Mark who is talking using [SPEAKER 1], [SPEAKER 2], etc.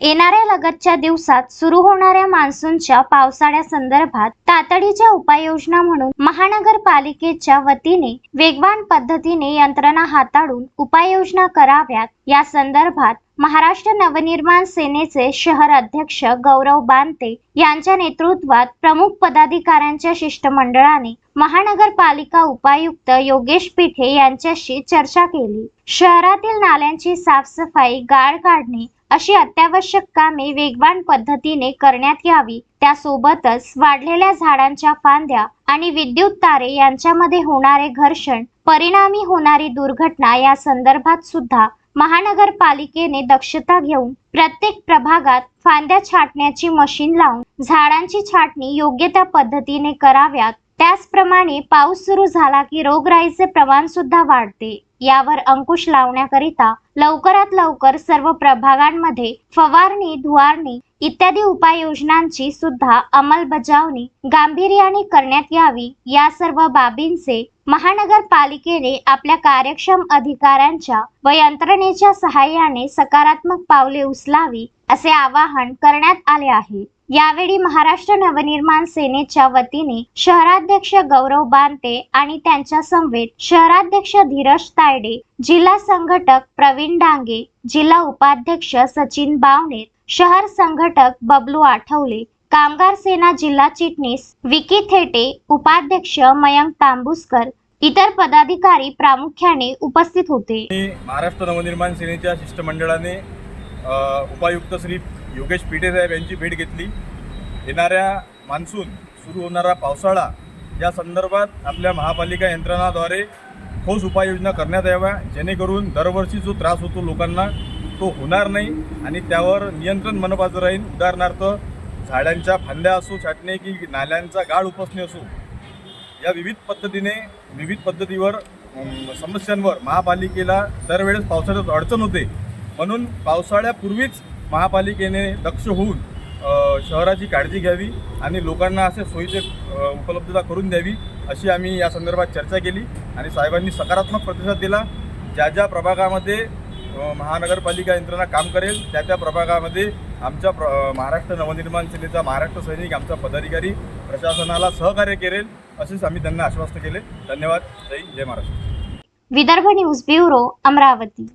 [SPEAKER 1] येणाऱ्या लगतच्या दिवसात सुरू होणाऱ्या मान्सूनच्या पावसाळ्यासंदर्भात तातडीच्या उपाययोजना म्हणून महानगरपालिकेच्या वतीने वेगवान पद्धतीने यंत्रणा हाताळून उपाययोजना कराव्यात. या संदर्भात महाराष्ट्र नवनिर्माण सेनेचे शहर अध्यक्ष गौरव बांते यांच्या नेतृत्वात प्रमुख पदाधिकाऱ्यांच्या शिष्टमंडळाने महानगरपालिका उपायुक्त योगेश पिठे यांच्याशी चर्चा केली. शहरातील नाल्यांची साफसफाई गाळ काढणे अशी अत्यावश्यक कामे वेगवान पद्धतीने करण्यात यावी. त्यासोबतच वाढलेल्या झाडांच्या फांद्या आणि विद्युत तारे यांच्यामध्ये होणारे घर्षण परिणामी होणारी दुर्घटना या संदर्भात सुद्धा महानगरपालिकेने दक्षता घेऊन प्रत्येक प्रभागात फांद्या छाटण्याची मशीन लावून झाडांची छाटणी योग्य त्या पद्धतीने कराव्यात त्याचप्रमाणे पाऊस सुरू झाला की रोगराईचे प्रमाण सुद्धा वाढते. यावर अंकुश लावण्याकरिता लवकरात लवकर सर्व प्रभागांमध्ये फवारणी धुवारणी इत्यादी उपाययोजनांची सुद्धा अंमलबजावणी गांभीर्याने करण्यात यावी. या सर्व बाबींचे महानगरपालिकेने आपल्या कार्यक्षम अधिकाऱ्यांच्या व यंत्रणेच्या सहाय्याने सकारात्मक पावले उचलावी. असे आवाहन करण्यात आले आहे. यावेळी महाराष्ट्र नवनिर्माण सेनेच्या वतीने शहराध्यक्ष गौरव बांते आणि त्यांच्या समवेत शहराध्यक्ष धीरज तायडे जिल्हा संघटक प्रवीण डांगे जिल्हा उपाध्यक्ष सचिन बावनेर शहर संघटक बबलू आठवले कामगार सेना जिल्हा चिटणीस विकी थेटे उपाध्यक्ष मयंक तांबुसकर इतर पदाधिकारी प्रामुख्याने उपस्थित होते.
[SPEAKER 2] महाराष्ट्र नवनिर्माण सेनेच्या शिष्टमंडळाने उपायुक्त श्री योगेश पिठे साहेब यांची भेट घेतली. येणाऱ्या मान्सून सुरू होणारा पावसाळा या संदर्भात आपल्या महापालिका यंत्रणाद्वारे ठोस उपाययोजना करण्यात याव्या. जेणेकरून दरवर्षी जो त्रास होतो लोकांना तो होणार नाही आणि त्यावर नियंत्रण मनपाचं राहील. उदाहरणार्थ झाडांच्या फांद्या असो छाटणे की नाल्यांचा गाळ उपसणे असो या विविध पद्धतीने विविध पद्धतीवर समस्यांवर महापालिकेला दरवेळेस पावसाळ्यात अडचण होते. म्हणून पावसाळ्यापूर्वीच महापालिकेने दक्ष होऊन शहराची काळजी घ्यावी आणि लोकांना असे सोयीचे उपलब्धता करून द्यावी अशी आम्ही या संदर्भात चर्चा केली आणि साहेबांनी सकारात्मक प्रतिसाद दिला. ज्या ज्या प्रभागामध्ये महानगरपालिका यंत्रणा काम करेल त्या त्या प्रभागामध्ये आमच्या प्र महाराष्ट्र नवनिर्माण सेनेचा महाराष्ट्र सैनिक आमचा पदाधिकारी प्रशासनाला सहकार्य करेल असेच आम्ही त्यांना आश्वस्त केले. धन्यवाद. जय जय Maharashtra.
[SPEAKER 1] Vidarbha news bureau Amravati.